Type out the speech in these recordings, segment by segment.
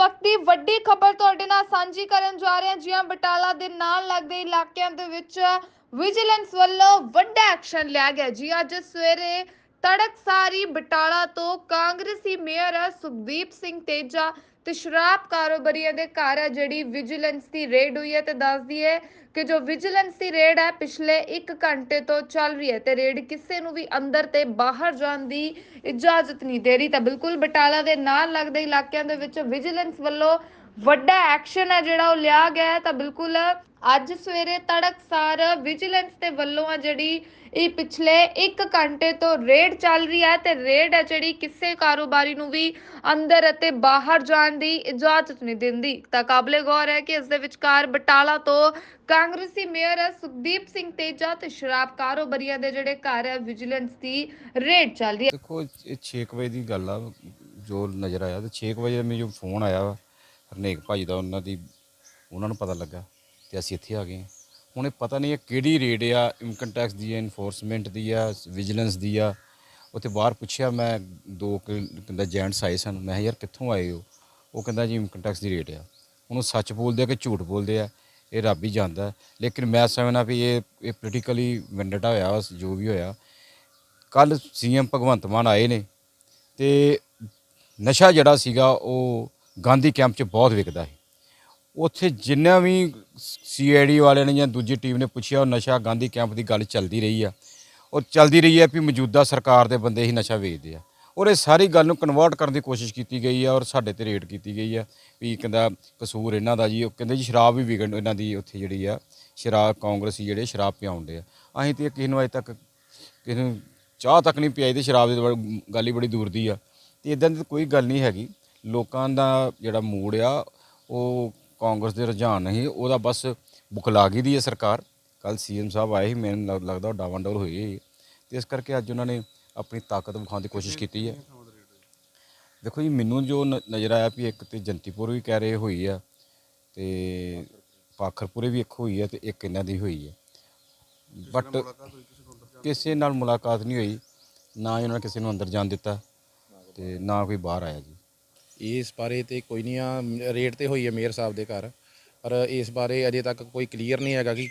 ਵਕਤ ਦੀ ਵੱਡੀ ਖਬਰ ਤੁਹਾਡੇ ਨਾਲ ਸਾਂਝੀ ਕਰਨ ਜਾ ਰਹੇ ਹਾਂ। ਜੀ ਬਟਾਲਾ ਦੇ ਨਾਲ ਲੱਗਦੇ ਇਲਾਕਿਆਂ ਦੇ ਵਿੱਚ ਵਿਜੀਲੈਂਸ ਵੱਲੋਂ ਵੱਡਾ ਐਕਸ਼ਨ ਲਿਆ ਗਿਆ ਜੀ, ਅੱਜ ਸਵੇਰੇ ਤੜਕਸਾਰੀ ਬਟਾਲਾ ਤੋਂ ਕਾਂਗਰਸੀ ਮੇਅਰ ਸੁਖਦੀਪ ਸਿੰਘ ਤੇਜਾ ਤੇ ਸ਼ਰਾਬ ਕਾਰੋਬਾਰੀਆਂ ਦੇ ਘਰ ਹੈ ਜਿਹੜੀ ਵਿਜੀਲੈਂਸ ਦੀ ਰੇਡ ਹੋਈ ਹੈ ਤੇ ਦੱਸਦੀ ਹੈ ਕਿ ਜੋ ਵਿਜੀਲੈਂਸ ਦੀ ਰੇਡ ਹੈ ਪਿਛਲੇ 1 ਘੰਟੇ ਤੋਂ ਚੱਲ ਰਹੀ ਹੈ ਤੇ ਰੇਡ ਕਿਸੇ ਨੂੰ ਵੀ ਅੰਦਰ ਤੇ ਬਾਹਰ ਜਾਣ ਦੀ ਇਜਾਜ਼ਤ ਨਹੀਂ ਦੇ ਰਹੀ। ਤਾਂ ਬਿਲਕੁਲ ਬਟਾਲਾ ਦੇ ਨਾਲ ਲੱਗਦੇ ਇਲਾਕਿਆਂ ਦੇ ਵਿੱਚ ਵਿਜੀਲੈਂਸ ਵੱਲੋਂ ਵੱਡਾ ਐਕਸ਼ਨ ਹੈ ਜਿਹੜਾ ਉਹ ਲਿਆ ਗਿਆ ਤਾਂ ਬਿਲਕੁਲ ਅੱਜ ਸਵੇਰੇ ਤੜਕਸਾਰ ਵਿਜੀਲੈਂਸ ਦੇ ਵੱਲੋਂ ਆ ਜਿਹੜੀ ਇਹ ਪਿਛਲੇ 1 ਘੰਟੇ ਤੋਂ ਰੇਡ ਚੱਲ ਰਹੀ ਹੈ ਤੇ ਰੇਡ ਹੈ ਜਿਹੜੀ ਕਿਸੇ ਕਾਰੋਬਾਰੀ ਨੂੰ ਵੀ ਅੰਦਰ ਅਤੇ ਬਾਹਰ ਜਾਣ ਦੀ ਇਜਾਜ਼ਤ ਨਹੀਂ ਦਿੰਦੀ। ਤਾਂ ਕਾਬਲੇ ਗੌਰ ਹੈ ਕਿ ਇਸ ਦੇ ਵਿਚਕਾਰ ਬਟਾਲਾ ਤੋਂ ਕਾਂਗਰਸੀ ਮੇਅਰ ਸੁਖਦੀਪ ਸਿੰਘ ਤੇਜਾ ਤੇ ਸ਼ਰਾਬ ਕਾਰੋਬਾਰੀਆਂ ਦੇ ਜਿਹੜੇ ਘਰ ਹੈ ਵਿਜੀਲੈਂਸ ਦੀ ਰੇਡ ਚੱਲ ਰਹੀ ਹੈ। ਦੇਖੋ 6 ਵਜੇ ਦੀ ਗੱਲ ਆ, ਜੋ ਨਜ਼ਰ ਆਇਆ ਤੇ 6 ਵਜੇ ਮੈਨੂੰ ਜੋ ਫੋਨ ਆਇਆ ਹਰਨੇਕ ਭਾਜੀ ਦਾ ਉਹਨਾਂ ਦੀ, ਉਹਨਾਂ ਨੂੰ ਪਤਾ ਲੱਗਾ ਤੇ ਅਸੀਂ ਇੱਥੇ ਆ ਗਏ ਹੁਣ ਇਹ ਪਤਾ ਨਹੀਂ ਇਹ ਕਿਹੜੀ ਰੇਡ ਆ, ਇਨਕਮ ਟੈਕਸ ਦੀ ਆ ਇਨਫੋਰਸਮੈਂਟ ਦੀ ਆ ਵਿਜੀਲੈਂਸ ਦੀ ਆ। ਉੱਥੇ ਬਾਹਰ ਪੁੱਛਿਆ, ਮੈਂ ਦੋ ਕੁ ਕਹਿੰਦਾ ਜੈਂਟਸ ਆਏ ਸਨ। ਮੈਂ ਕਿਹਾ, ਯਾਰ, ਕਿੱਥੋਂ ਆਏ ਹੋ? ਉਹ ਕਹਿੰਦਾ, ਜੀ, ਇਨਕਮ ਟੈਕਸ ਦੀ ਰੇਟ ਆ। ਉਹਨੂੰ ਸੱਚ ਬੋਲਦੇ ਆ ਕਿ ਝੂਠ ਬੋਲਦੇ ਆ, ਇਹ ਰੱਬ ਹੀ ਜਾਣਦਾ। ਲੇਕਿਨ ਮੈਂ ਸਮਝਣਾ ਵੀ ਇਹ ਇਹ ਪੋਲੀਟੀਕਲੀ ਵੈਂਡੇਟਾ ਹੋਇਆ ਜੋ ਵੀ ਹੋਇਆ। ਕੱਲ ਸੀਐਮ ਭਗਵੰਤ ਮਾਨ ਆਏ ਨੇ ਤੇ ਨਸ਼ਾ ਜਿਹੜਾ ਸੀਗਾ, ਉਹ ਗਾਂਧੀ ਕੈਂਪ 'ਚ ਬਹੁਤ ਵਿਕਦਾ ਸੀ। ਉੱਥੇ ਜਿੰਨਾ ਵੀ ਸੀਆਈਡੀ ਵਾਲਿਆਂ ਨੇ ਜਾਂ ਦੂਜੀ ਟੀਮ ਨੇ ਪੁੱਛਿਆ, ਉਹ ਨਸ਼ਾ ਗਾਂਧੀ ਕੈਂਪ ਦੀ ਗੱਲ ਚੱਲਦੀ ਰਹੀ ਆ। ਔਰ ਚੱਲਦੀ ਰਹੀ ਹੈ ਵੀ ਮੌਜੂਦਾ ਸਰਕਾਰ ਦੇ ਬੰਦੇ ਹੀ ਨਸ਼ਾ ਵੇਚਦੇ ਆ। ਔਰ ਇਹ ਸਾਰੀ ਗੱਲ ਨੂੰ ਕਨਵਰਟ ਕਰਨ ਦੀ ਕੋਸ਼ਿਸ਼ ਕੀਤੀ ਗਈ ਆ ਔਰ ਸਾਡੇ ਤੇ ਰੇਡ ਕੀਤੀ ਗਈ ਆ ਵੀ ਕਹਿੰਦਾ ਕਸੂਰ ਇਹਨਾਂ ਦਾ ਜੀ, ਉਹ ਕਹਿੰਦੇ ਜੀ ਸ਼ਰਾਬ ਵੀ ਵਿਕਣ ਇਹਨਾਂ ਦੀ ਉੱਥੇ ਜਿਹੜੀ ਆ, ਸ਼ਰਾਬ ਕਾਂਗਰਸੀ ਜਿਹੜੇ ਸ਼ਰਾਬ ਪਿਆਉਂਦੇ ਆ। ਅਸੀਂ ਤੇ ਕਿਸੇ ਨੂੰ ਅਜੇ ਤੱਕ, ਕਿਸੇ ਨੂੰ ਚਾਹ ਤੱਕ ਨਹੀਂ ਪਿਆਈ ਤੇ ਸ਼ਰਾਬ ਦੀ ਤਾਂ ਗੱਲ ਹੀ ਬੜੀ ਦੂਰ ਦੀ ਆ। ਤੇ ਇਦਾਂ ਦੀ ਤਾਂ ਕੋਈ ਗੱਲ ਨਹੀਂ ਹੈਗੀ। ਲੋਕਾਂ ਦਾ ਜਿਹੜਾ ਮੂਡ ਆ ਉਹ ਕਾਂਗਰਸ ਦੇ ਰੁਝਾਨ ਨਹੀਂ ਉਹਦਾ ਬਸ ਬੁਖਲਾ ਗਈ ਦੀ ਹੈ ਸਰਕਾਰ। ਕੱਲ ਸੀਐਮ ਸਾਹਿਬ ਆਏ ਸੀ ਮੈਨੂੰ ਲੱਗ- ਲੱਗਦਾ ਉਹ ਡਾਵਾਂਡੋਲ ਹੋਈ ਤੇ ਇਸ ਕਰਕੇ ਅੱਜ ਉਹਨਾਂ ਨੇ ਆਪਣੀ ਤਾਕਤ ਵਿਖਾਉਣ ਦੀ ਕੋਸ਼ਿਸ਼ ਕੀਤੀ ਹੈ। ਦੇਖੋ ਜੀ ਮੈਨੂੰ ਜੋ ਨਜ਼ਰ ਆਇਆ ਵੀ ਇੱਕ ਤੇ ਜੰਤੀਪੁਰ ਵੀ ਕਹਿ ਰਹੇ ਹੋਈ ਆ ਤੇ ਪਾਖਰਪੁਰੇ ਵੀ ਇੱਕ ਹੋਈ ਆ ਤੇ ਇੱਕ ਇਹਨਾਂ ਦੀ ਹੋਈ ਆ। ਬਟ ਕਿਸੇ ਨਾਲ ਮੁਲਾਕਾਤ ਨਹੀਂ ਹੋਈ ਨਾ ਹੀ ਉਹਨਾਂ ਨੇ ਕਿਸੇ ਨੂੰ ਅੰਦਰ ਜਾਣ ਦਿੱਤਾ ਤੇ ਨਾ ਕੋਈ ਬਾਹਰ ਆਇਆ ਜੀ। ਇਸ ਬਾਰੇ ਤੇ ਕੋਈ ਨਹੀਂ ਆ, ਰੇਟ ਤੇ ਹੋਈ ਹੈ ਮੇਅਰ ਸਾਹਿਬ ਦੇ ਘਰ, ਪਰ ਇਸ ਬਾਰੇ ਅਜੇ ਤੱਕ ਕੋਈ ਕਲੀਅਰ ਨਹੀਂ ਹੈਗਾ ਕਿ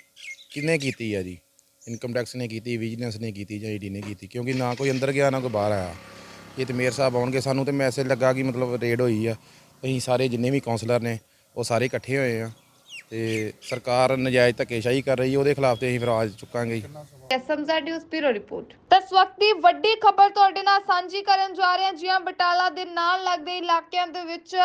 ਕਿੰਨੇ ਕੀਤੀ ਹੈ ਜੀ। ਇਨਕਮ ਟੈਕਸ ਨੇ ਕੀਤੀ ਵਿਜੀਲੈਂਸ ਨੇ ਕੀਤੀ ਜਾਂ ਈਡੀ ਨੇ ਕੀਤੀ, ਕਿਉਂਕਿ ਨਾ ਕੋਈ ਅੰਦਰ ਗਿਆ, ਨਾ ਕੋਈ ਬਾਹਰ ਆਇਆ। ਇਹ ਤੇ ਮੇਅਰ ਸਾਹਿਬ ਆਉਣਗੇ, ਸਾਨੂੰ ਤੇ ਮੈਸੇਜ ਲੱਗਾ ਕਿ ਮਤਲਬ ਰੇਡ ਹੋਈ ਆ। ਅਸੀਂ ਸਾਰੇ ਜਿੰਨੇ ਵੀ ਕਾਉਂਸਲਰ ਨੇ, ਉਹ ਸਾਰੇ ਇਕੱਠੇ ਹੋਏ ਆ ਤੇ ਸਰਕਾਰ ਨਜਾਇਜ਼ ਧੱਕੇਸ਼ਾਹੀ ਕਰ ਰਹੀ ਹੈ ਉਹਦੇ ਖਿਲਾਫ ਤੇ ਅਸੀਂ ਫਿਰ ਆਵਾਜ਼ ਚੁੱਕਾਂਗੇ ਜੀ। SMZ news bureau report. ਤਾਂ ਇਸ ਵਕਤ ਦੀ ਵੱਡੀ ਖਬਰ ਤੁਹਾਡੇ ਨਾਲ ਸਾਂਝੀ ਕਰਨ ਜਾ ਰਹੇ ਹਾਂ। ਜੀ ਬਟਾਲਾ ਦੇ ਨਾਲ ਲੱਗਦੇ ਇਲਾਕਿਆਂ ਦੇ ਵਿੱਚ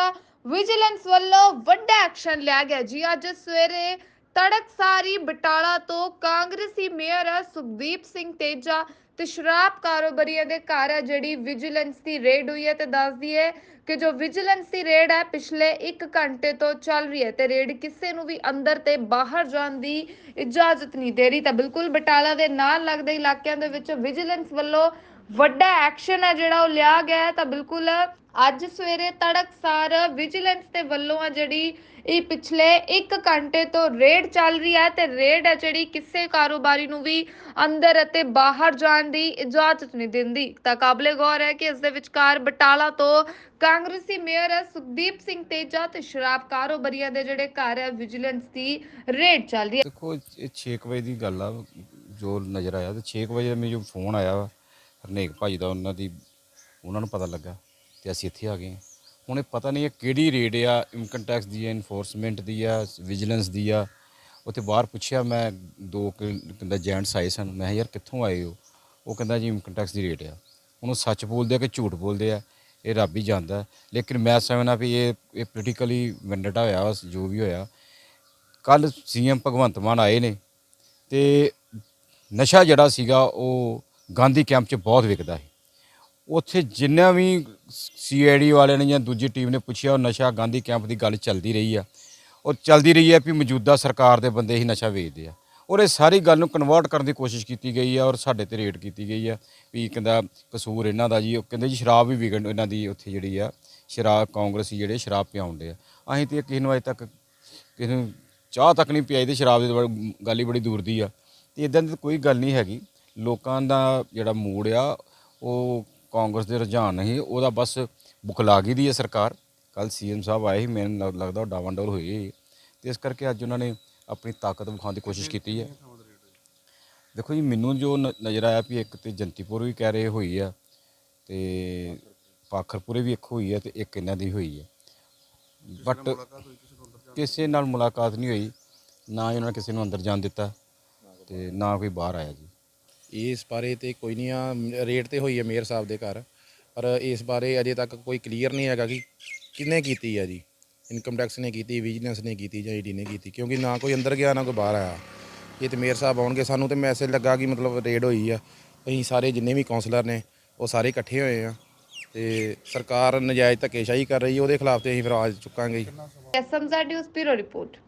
ਵਿਜੀਲੈਂਸ ਵੱਲੋਂ ਵੱਡਾ ਐਕਸ਼ਨ ਲਿਆ ਗਿਆ ਜੀ। ਅੱਜ ਸਵੇਰੇ ਤੜਕਸਾਰੀ ਬਟਾਲਾ ਤੋਂ ਕਾਂਗਰਸੀ ਮੇਅਰ ਸੁਖਦੀਪ ਸਿੰਘ ਤੇਜਾ ਤੇ ਸ਼ਰਾਬ ਕਾਰੋਬਾਰੀਆਂ ਦੇ ਘਰ ਹੈ ਜਿਹੜੀ ਵਿਜੀਲੈਂਸ ਦੀ ਰੇਡ ਹੋਈ ਹੈ ਤੇ ਦੱਸਦੀ ਹੈ ਕਿ ਜੋ ਵਿਜੀਲੈਂਸ ਦੀ ਰੇਡ ਹੈ, ਪਿਛਲੇ 1 ਘੰਟੇ ਤੋਂ ਚੱਲ ਰਹੀ ਹੈ ਤੇ ਰੇਡ ਕਿਸੇ ਨੂੰ ਵੀ ਅੰਦਰ ਤੇ ਬਾਹਰ ਜਾਣ ਦੀ ਇਜਾਜ਼ਤ ਨਹੀਂ ਦੇ ਰਹੀ। ਤਾਂ ਬਿਲਕੁਲ ਬਟਾਲਾ ਦੇ ਨਾਲ ਲੱਗਦੇ ਇਲਾਕਿਆਂ ਦੇ ਵਿੱਚ ਵਿਜੀਲੈਂਸ ਵੱਲੋਂ ਵੱਡਾ ਐਕਸ਼ਨ ਹੈ ਜਿਹੜਾ ਉਹ ਲਿਆ ਗਿਆ ਤਾਂ ਬਿਲਕੁਲ ਅੱਜ ਸਵੇਰੇ ਤੜਕਸਾਰ ਵਿਜੀਲੈਂਸ ਦੇ ਵੱਲੋਂ ਆ ਜਿਹੜੀ ਇਹ ਪਿਛਲੇ 1 ਘੰਟੇ ਤੋਂ ਰੇਡ ਚੱਲ ਰਹੀ ਹੈ, ਤੇ ਰੇਡ ਹੈ ਜਿਹੜੀ ਕਿਸੇ ਕਾਰੋਬਾਰੀ ਨੂੰ ਵੀ ਅੰਦਰ ਅਤੇ ਬਾਹਰ ਜਾਣ ਦੀ ਇਜਾਜ਼ਤ ਨਹੀਂ ਦਿੰਦੀ। ਤਾਂ ਕਾਬਲੇ ਗੌਰ ਹੈ ਕਿ ਇਸ ਦੇ ਵਿਚਕਾਰ ਬਟਾਲਾ ਤੋਂ ਕਾਂਗਰਸੀ ਮੇਅਰ ਸੁਖਦੀਪ ਸਿੰਘ ਤੇਜਾ ਤੇ ਸ਼ਰਾਬ ਕਾਰੋਬਾਰੀਆਂ ਦੇ ਜਿਹੜੇ ਘਰ ਹੈ, ਵਿਜੀਲੈਂਸ ਦੀ ਰੇਡ ਚੱਲ ਰਹੀ ਹੈ। ਦੇਖੋ, ਇਹ 6 ਵਜੇ ਦੀ ਗੱਲ ਆ, ਜੋ ਨਜ਼ਰ ਆਇਆ, ਤੇ 6 ਵਜੇ ਮੈਨੂੰ ਜੋ ਫੋਨ ਆਇਆ ਵਾ। ਹਰਨੇਕ ਭਾਜੀ ਦਾ ਉਹਨਾਂ ਦੀ, ਉਹਨਾਂ ਨੂੰ ਪਤਾ ਲੱਗਾ ਤੇ ਅਸੀਂ ਇੱਥੇ ਆ ਗਏ ਹਾਂ। ਹੁਣ ਇਹ ਪਤਾ ਨਹੀਂ ਇਹ ਕਿਹੜੀ ਰੇਡ ਆ ਇਨਕਮ ਟੈਕਸ ਦੀ ਆ ਇਨਫੋਰਸਮੈਂਟ ਦੀ ਆ ਵਿਜੀਲੈਂਸ ਦੀ ਆ। ਉੱਥੇ ਬਾਹਰ ਪੁੱਛਿਆ, ਮੈਂ ਦੋ ਕੁ ਕਹਿੰਦਾ ਜੈਂਟਸ ਆਏ ਸਨ। ਮੈਂ ਕਿਹਾ, ਯਾਰ, ਕਿੱਥੋਂ ਆਏ ਹੋ? ਉਹ ਕਹਿੰਦਾ, ਜੀ ਇਨਕਮ ਟੈਕਸ ਦੀ ਰੇਟ ਆ। ਉਹਨੂੰ ਸੱਚ ਬੋਲਦੇ ਆ ਕਿ ਝੂਠ ਬੋਲਦੇ ਆ, ਇਹ ਰੱਬ ਹੀ ਜਾਣਦਾ। ਹੈ। ਲੇਕਿਨ ਮੈਂ ਸਮਝਣਾ ਵੀ ਇਹ ਇਹ ਪੋਲੀਟੀਕਲੀ ਵੈਂਡੇਟਾ ਹੋਇਆ ਜੋ ਵੀ ਹੋਇਆ। ਕੱਲ ਸੀਐਮ ਭਗਵੰਤ ਮਾਨ ਆਏ ਨੇ ਤੇ ਨਸ਼ਾ ਜਿਹੜਾ ਸੀਗਾ, ਉਹ ਗਾਂਧੀ ਕੈਂਪ 'ਚ ਬਹੁਤ ਵਿਕਦਾ ਸੀ। ਉੱਥੇ ਜਿੰਨਾ ਵੀ ਸੀਆਈਡੀ ਵਾਲਿਆਂ ਨੇ ਜਾਂ ਦੂਜੀ ਟੀਮ ਨੇ ਪੁੱਛਿਆ, ਉਹ ਨਸ਼ਾ ਗਾਂਧੀ ਕੈਂਪ ਦੀ ਗੱਲ ਚੱਲਦੀ ਰਹੀ ਆ। ਉਹ ਚੱਲਦੀ ਰਹੀ ਹੈ ਵੀ ਮੌਜੂਦਾ ਸਰਕਾਰ ਦੇ ਬੰਦੇ ਹੀ ਨਸ਼ਾ ਵੇਚਦੇ ਆ। ਔਰ ਇਹ ਸਾਰੀ ਗੱਲ ਨੂੰ ਕਨਵਰਟ ਕਰਨ ਦੀ ਕੋਸ਼ਿਸ਼ ਕੀਤੀ ਗਈ ਆ ਔਰ ਸਾਡੇ ਤੇ ਰੇਟ ਕੀਤੀ ਗਈ ਆ ਵੀ ਕਹਿੰਦਾ ਕਸੂਰ ਇਹਨਾਂ ਦਾ ਜੀ। ਉਹ ਕਹਿੰਦੇ ਜੀ ਸ਼ਰਾਬ ਵੀ ਵਿਕਣ, ਇਹਨਾਂ ਦੀ ਉੱਥੇ ਜਿਹੜੀ ਆ, ਸ਼ਰਾਬ ਕਾਂਗਰਸੀ ਜਿਹੜੇ ਸ਼ਰਾਬ ਪਿਆਉਂਦੇ ਆ। ਅਸੀਂ ਤੇ ਕਿਸੇ ਨੂੰ ਅਜੇ ਤੱਕ, ਕਿਸੇ ਨੂੰ ਚਾਹ ਤੱਕ ਨਹੀਂ ਪਿਆਈ ਤੇ ਸ਼ਰਾਬ ਦੀ ਤਾਂ ਗੱਲ ਹੀ ਬੜੀ ਦੂਰ ਦੀ ਆ। ਤੇ ਇਦਾਂ ਦੀ ਕੋਈ ਗੱਲ ਨਹੀਂ ਹੈਗੀ। ਲੋਕਾਂ ਦਾ ਜਿਹੜਾ ਮੂਡ ਆ, ਉਹ ਕਾਂਗਰਸ ਦੇ ਰੁਝਾਨ ਨਹੀਂ, ਉਹਦਾ ਬਸ ਬੁਖਲਾ ਗਈ ਦੀ ਹੈ ਸਰਕਾਰ। ਕੱਲ ਸੀਐਮ ਸਾਹਿਬ ਆਏ ਸੀ, ਮੈਨੂੰ ਲੱਗਦਾ ਉਹ ਡਾਵਾਂਡੋਲ ਹੋਈ ਹੈ ਤੇ ਇਸ ਕਰਕੇ ਅੱਜ ਉਹਨਾਂ ਨੇ ਆਪਣੀ ਤਾਕਤ ਵਿਖਾਉਣ ਦੀ ਕੋਸ਼ਿਸ਼ ਕੀਤੀ ਹੈ। ਦੇਖੋ ਜੀ, ਮੈਨੂੰ ਜੋ ਨ- ਨਜ਼ਰ ਆਇਆ ਵੀ ਇੱਕ ਤੇ ਜੰਤੀਪੁਰ ਵੀ ਕਹਿ ਰਹੇ ਹੋਈ ਆ, ਤੇ ਪਾਖਰਪੁਰੇ ਵੀ ਇੱਕ ਹੋਈ ਆ ਤੇ ਇੱਕ ਇਹਨਾਂ ਦੀ ਹੋਈ ਆ। ਬਟ ਕਿਸੇ ਨਾਲ ਮੁਲਾਕਾਤ ਨਹੀਂ ਹੋਈ, ਨਾ ਹੀ ਉਹਨਾਂ ਨੇ ਕਿਸੇ ਨੂੰ ਅੰਦਰ ਜਾਣ ਦਿੱਤਾ ਤੇ ਨਾ ਕੋਈ ਬਾਹਰ ਆਇਆ ਜੀ। ਇਸ ਬਾਰੇ ਤੇ ਕੋਈ ਨਹੀਂ ਆ ਰੇਟ ਤੇ ਹੋਈ ਹੈ ਮੇਅਰ ਸਾਹਿਬ ਦੇ ਘਰ, ਪਰ ਇਸ ਬਾਰੇ ਅਜੇ ਤੱਕ ਕੋਈ ਕਲੀਅਰ ਨਹੀਂ ਹੈਗਾ ਕਿ ਕਿੰਨੇ ਕੀਤੀ ਹੈ ਜੀ। ਇਨਕਮ ਟੈਕਸ ਨੇ ਕੀਤੀ ਵਿਜੀਲੈਂਸ ਨੇ ਕੀਤੀ ਜਾਂ ਈਡੀ ਨੇ ਕੀਤੀ, ਕਿਉਂਕਿ ਨਾ ਕੋਈ ਅੰਦਰ ਗਿਆ, ਨਾ ਕੋਈ ਬਾਹਰ ਆਇਆ। ਇਹ ਤੇ ਮੇਅਰ ਸਾਹਿਬ ਆਉਣਗੇ, ਸਾਨੂੰ ਤੇ ਮੈਸੇਜ ਲੱਗਾ ਕਿ ਮਤਲਬ ਰੇਡ ਹੋਈ ਆ। ਅਸੀਂ ਸਾਰੇ ਜਿੰਨੇ ਵੀ ਕਾਉਂਸਲਰ ਨੇ, ਉਹ ਸਾਰੇ ਇਕੱਠੇ ਹੋਏ ਆ। ਤੇ ਸਰਕਾਰ ਨਜਾਇਜ਼ ਧੱਕੇਸ਼ਾਹੀ ਕਰ ਰਹੀ ਹੈ ਉਹਦੇ ਖਿਲਾਫ ਤੇ ਅਸੀਂ ਫਿਰ ਆਵਾਜ਼ ਚੁੱਕਾਂਗੇ ਜੀ। SMZ news bureau report.